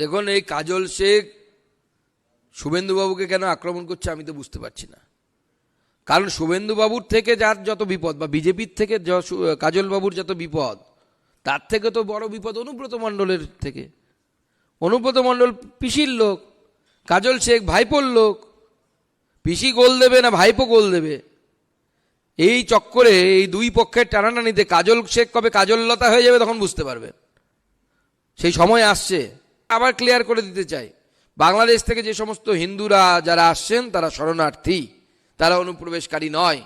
দেখুন, এই কাজল শেখ শুভেন্দুবাবুকে কেন আক্রমণ করছে আমি তো বুঝতে পারছি না। কারণ শুভেন্দুবাবুর থেকে যার যত বিপদ বা বিজেপির থেকে কাজলবাবুর যত বিপদ, তার থেকে তো বড় বিপদ অনুব্রত মণ্ডলের থেকে। অনুব্রত মণ্ডল পিসির লোক, কাজল শেখ ভাইপোর লোক। পিসি গোল দেবে না ভাইপো গোল দেবে? এই চক্করে, এই দুই পক্ষের টানাটানিতে কাজল শেখ কবে কাজললতা হয়ে যাবে তখন বুঝতে পারবেন। সেই সময় আসছে। আবার ক্লিয়ার করে দিতে চাই। বাংলাদেশ থেকে যে সমস্ত হিন্দুরা যারা আসছেন, তারা শরণার্থী। তারা অনুপ্রবেশকারী নয়।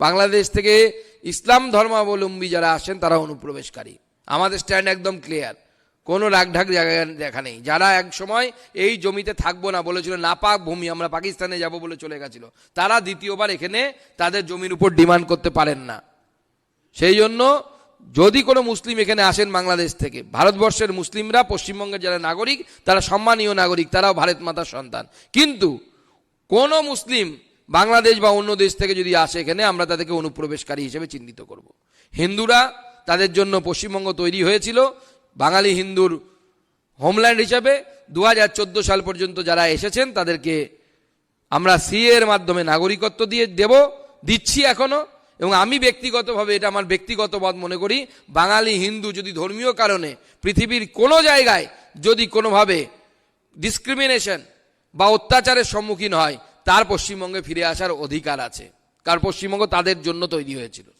বাংলাদেশ থেকে ইসলাম ধর্মাবলম্বী যারা আসেন তারা অনুপ্রবেশকারী। আমাদের স্ট্যান্ড একদম ক্লিয়ার কোনো রাগঢাক জায়গা দেখা নেই। যারা এক সময় এই জমিতে থাকব না বলেছিল, নাপাক ভূমি, আমরা পাকিস্তানে যাব বলে চলে গেছিল, তারা দ্বিতীয়বার এখানে তাদের জমির উপর ডিমান্ড করতে পারেন না। সেই জন্য যদি কোনো মুসলিম এখানে আসেন বাংলাদেশ থেকে, ভারতবর্ষের মুসলিমরা, পশ্চিমবঙ্গের যারা নাগরিক, তারা সম্মানীয় নাগরিক, তারাও ভারত মাতার সন্তান। কিন্তু কোনো মুসলিম বাংলাদেশ বা অন্য দেশ থেকে যদি আসে এখানে, আমরা তাদেরকে অনুপ্রবেশকারী হিসেবে চিহ্নিত করব। হিন্দুরা তাদের জন্য পশ্চিমবঙ্গ তৈরি হয়েছিল, বাঙালি হিন্দুর হোমল্যান্ড হিসাবে। দু হাজার চোদ্দ সাল পর্যন্ত যারা এসেছেন, তাদেরকে আমরা সিএ এর মাধ্যমে নাগরিকত্ব দিয়ে দেব, দিচ্ছি এখনও। এবং আমি ব্যক্তিগতভাবে এটা আমার ব্যক্তিগত পথ মনে করি, বাঙালি, হিন্দু যদি ধর্মীয় কারণে পৃথিবীর কোনো জায়গায় যদি কোনোভাবে ডিসক্রিমিনেশন বা অত্যাচারের সম্মুখীন হয়, তার পশ্চিমবঙ্গে ফিরে আসার অধিকার আছে। কারণ পশ্চিমবঙ্গ তাদের জন্য তৈরি হয়েছিল।